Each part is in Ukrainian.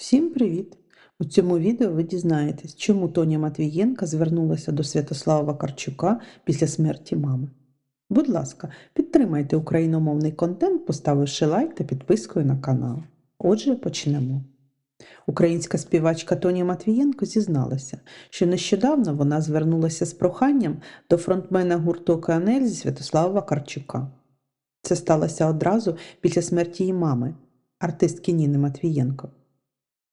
Всім привіт! У цьому відео ви дізнаєтесь, чому Тоня Матвієнка звернулася до Святослава Вакарчука після смерті мами. Будь ласка, підтримайте україномовний контент, поставивши лайк та підпискою на канал. Отже, почнемо. Українська співачка Тоня Матвієнко зізналася, що нещодавно вона звернулася з проханням до фронтмена гурту ОКНЛ зі Святослава Вакарчука. Це сталося одразу після смерті її мами, артистки Ніни Матвієнко.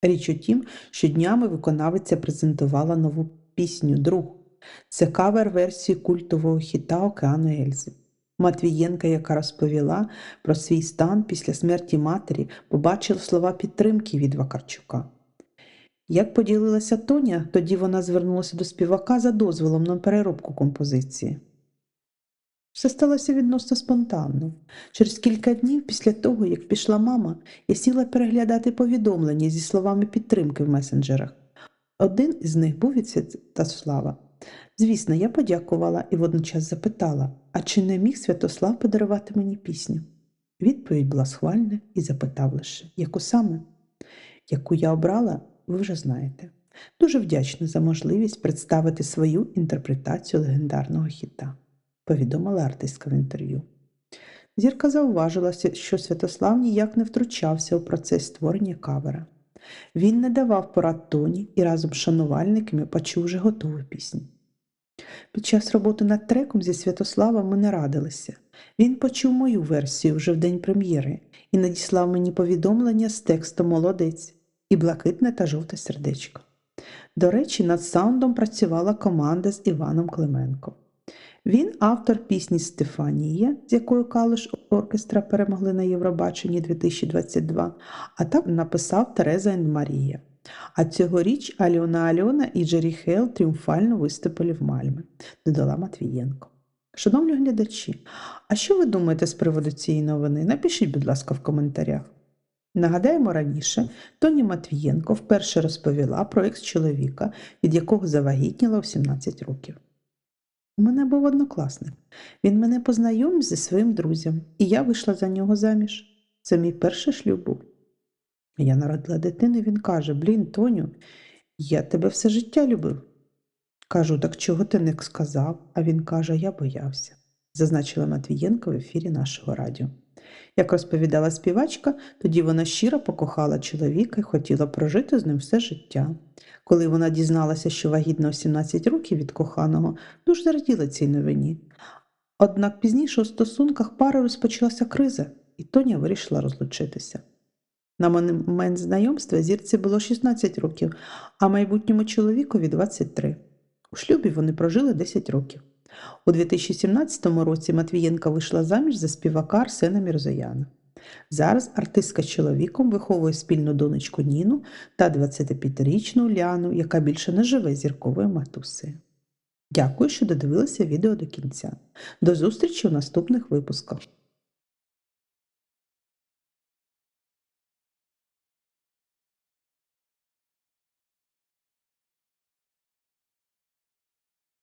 Річ у тім, що днями виконавиця презентувала нову пісню Друг. Це кавер версії культового хіта Океану Ельзи. Матвієнка, яка розповіла про свій стан після смерті матері, побачила слова підтримки від Вакарчука. Як поділилася Тоня, тоді вона звернулася до співака за дозволом на переробку композиції. Все сталося відносно спонтанно. Через кілька днів після того, як пішла мама, я сіла переглядати повідомлення зі словами підтримки в месенджерах. Один із них був від Святослава. Звісно, я подякувала і водночас запитала, а чи не міг Святослав подарувати мені пісню? Відповідь була схвальна і запитав лише, яку саме? Яку я обрала, ви вже знаєте. Дуже вдячна за можливість представити свою інтерпретацію легендарного хіта повідомила артистка в інтерв'ю. Зірка зауважила, що Святослав ніяк не втручався у процес створення кавера. Він не давав порад тоні і разом з шанувальниками почув вже готову пісню. Під час роботи над треком зі Святославом ми не радилися. Він почув мою версію вже в день прем'єри і надіслав мені повідомлення з текстом Молодець і блакитне та жовте сердечко. До речі, над саундом працювала команда з Іваном Клименко. Він автор пісні Стефанія, з якою Калиш оркестра перемогли на Євробаченні 2022, а так написав Тереза і Марія. А цьогоріч Альона Альона і Джері Хейл тріумфально виступили в Мальме, додала Матвієнко. Шановні глядачі, а що ви думаєте з приводу цієї новини? Напишіть, будь ласка, в коментарях. Нагадаємо раніше, Тоні Матвієнко вперше розповіла про екс-чоловіка, від якого завагітніла в 17 років. У мене був однокласник. Він мене познайомив зі своїм друзям, і я вийшла за нього заміж. Це мій перший шлюб був. Я народила дитину, він каже: Блін, Тоню, я тебе все життя любив. Кажу, так чого ти не сказав? А він каже, я боявся, зазначила Матвієнко в ефірі нашого радіо. Як розповідала співачка, тоді вона щиро покохала чоловіка і хотіла прожити з ним все життя. Коли вона дізналася, що вагітна у 17 років від коханого, дуже зраділа цій новині. Однак пізніше у стосунках пари розпочалася криза, і Тоня вирішила розлучитися. На момент знайомства зірці було 16 років, а майбутньому чоловікові 23. У шлюбі вони прожили 10 років. У 2017 році Матвієнка вийшла заміж за співака Арсена Мірзояна. Зараз артистка з чоловіком виховує спільну донечку Ніну та 25-річну Ліану, яка більше не живе зірковою матусею. Дякую, що додивилися відео до кінця. До зустрічі у наступних випусках.